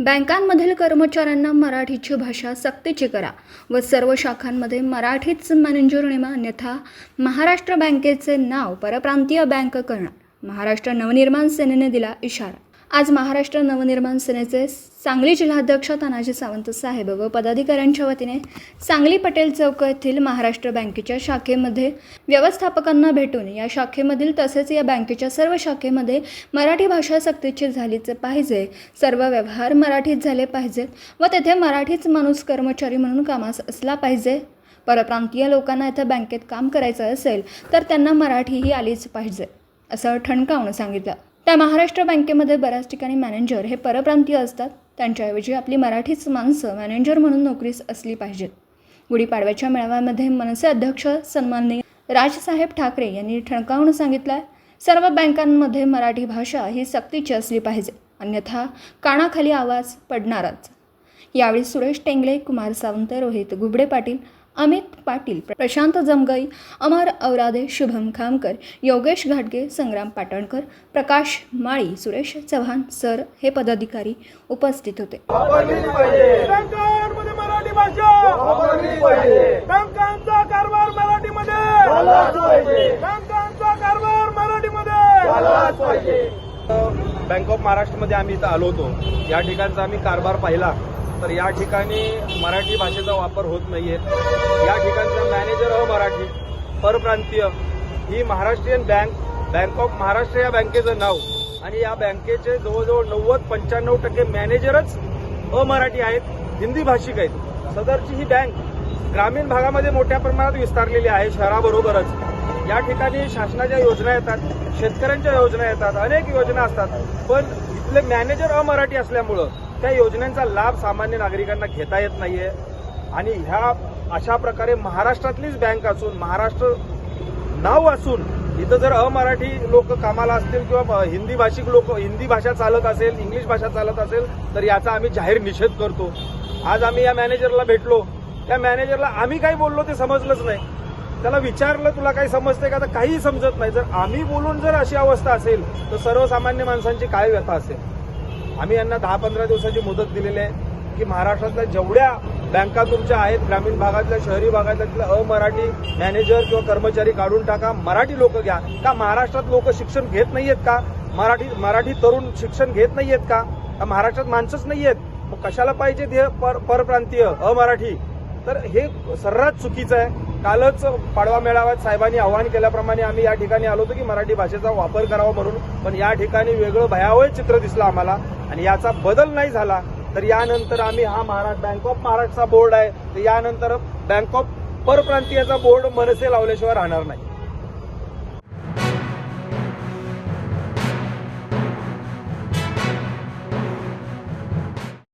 बँकांमधील कर्मचाऱ्यांना मराठीची भाषा सक्तीची करा व सर्व शाखांमध्ये मराठीच मॅनेजर नेमा अन्यथा महाराष्ट्र बँकेचे नाव परप्रांतीय बँक करणार. महाराष्ट्र नवनिर्माण सेनेने दिला इशारा. आज महाराष्ट्र नवनिर्माण सेनेचे सांगली जिल्हाध्यक्ष तानाजी सावंत साहेब व पदाधिकाऱ्यांच्या वतीने सांगली पटेल चौक येथील महाराष्ट्र बँकेच्या शाखेमध्ये व्यवस्थापकांना भेटून या शाखेमधील तसेच या बँकेच्या सर्व शाखेमध्ये मराठी भाषा सक्तीची झालीच पाहिजे सर्व व्यवहार मराठीत झाले पाहिजेत व तेथे मराठीच माणूस कर्मचारी म्हणून कामास असला पाहिजे. परप्रांतीय लोकांना इथं बँकेत काम करायचं असेल तर त्यांना मराठीही आलीच पाहिजे असं ठणकावून सांगितलं. त्या महाराष्ट्र बँकेमध्ये बऱ्याच ठिकाणी मॅनेजर हे परप्रांतीय असतात. त्यांच्याऐवजी आपली मराठीच माणसं मॅनेजर म्हणून नोकरीस असली पाहिजेत. गुढीपाडव्याच्या मेळाव्यामध्ये मनसे अध्यक्ष सन्माननीय राजसाहेब ठाकरे यांनी ठणकावून सांगितलं सर्व बँकांमध्ये मराठी भाषा ही सक्तीची असली पाहिजे. अन्यथा कानाखाली आवाज पडणारच. यावेळी सुरेश टेंगले कुमार सावंत रोहित गुबडे पाटील अमित पाटील प्रशांत जमगई अमर औरादे शुभम खामकर योगेश घाटगे संग्राम पाटणकर प्रकाश माळी सुरेश चव्हाण सर हे पदाधिकारी उपस्थित होते. बँक ऑफ महाराष्ट्रमध्ये आम्ही इथं आलो होतो. या ठिकाणचा आम्ही कारभार पाहिला. तर या ठिकाणी मराठी भाषेचा वापर होत नाहीये. या ठिकाणचा मॅनेजर अमराठी परप्रांतीय. ही Maharashtrian bank bank of Maharashtra या बँकेचं नाव. आणि या बँकेचे जवळजवळ नव्वद पंच्याण्णव टक्के मॅनेजरच अमराठी आहेत हिंदी भाषिक आहेत. सदरची ही बँक ग्रामीण भागामध्ये मोठ्या प्रमाणात विस्तारलेली आहे शहराबरोबरच. या ठिकाणी शासनाच्या योजना येतात शेतकऱ्यांच्या योजना येतात अनेक योजना असतात. पण इथले मॅनेजर अमराठी असल्यामुळं त्या योजनांचा लाभ सामान्य नागरिकांना घेता येत नाहीये. आणि ह्या अशा प्रकारे महाराष्ट्रातलीच बँक असून महाराष्ट्र नाव असून इथं जर अमराठी लोक कामाला असतील किंवा हिंदी भाषिक लोक हिंदी भाषा चालत असेल इंग्लिश भाषा चालत असेल तर याचा आम्ही जाहीर निषेध करतो. आज आम्ही या मॅनेजरला भेटलो. त्या मॅनेजरला आम्ही काही बोललो ते समजलंच नाही. त्याला विचारलं तुला काही समजतंय का? तर काहीही समजत नाही. जर आम्ही बोलून जर अशी अवस्था असेल तर सर्वसामान्य माणसांची काय व्यथा असेल? आम्ही यांना दहा पंधरा दिवसाची मुदत दिलेली आहे की महाराष्ट्रातल्या जेवढ्या बँका तुमच्या आहेत ग्रामीण भागातल्या शहरी भागातल्या अमराठी मॅनेजर किंवा कर्मचारी काढून टाका मराठी लोक घ्या. का महाराष्ट्रात लोक शिक्षण घेत नाहीयेत का? मराठी मराठी तरुण शिक्षण घेत नाहीयेत का? का महाराष्ट्रात माणसंच नाहीयेत? मग कशाला पाहिजे हे पर परप्रांतीय अमराठी? तर हे सर्रास चुकीचं आहे. कालच पाडवा मेळाव्यात साहेबांनी आवाहन केल्याप्रमाणे आम्ही या ठिकाणी आलो होतो की मराठी भाषेचा वापर करावा म्हणून. पण या ठिकाणी वेगळं भयावह चित्र दिसलं आम्हाला. आणि याचा बदल नाही झाला तर यानंतर आम्ही हा महाराष्ट्र बँक ऑफ महाराष्ट्रचा बोर्ड आहे. तर यानंतर बँक ऑफ परप्रांतीयाचा बोर्ड मनसे लावल्याशिवाय राहणार नाही.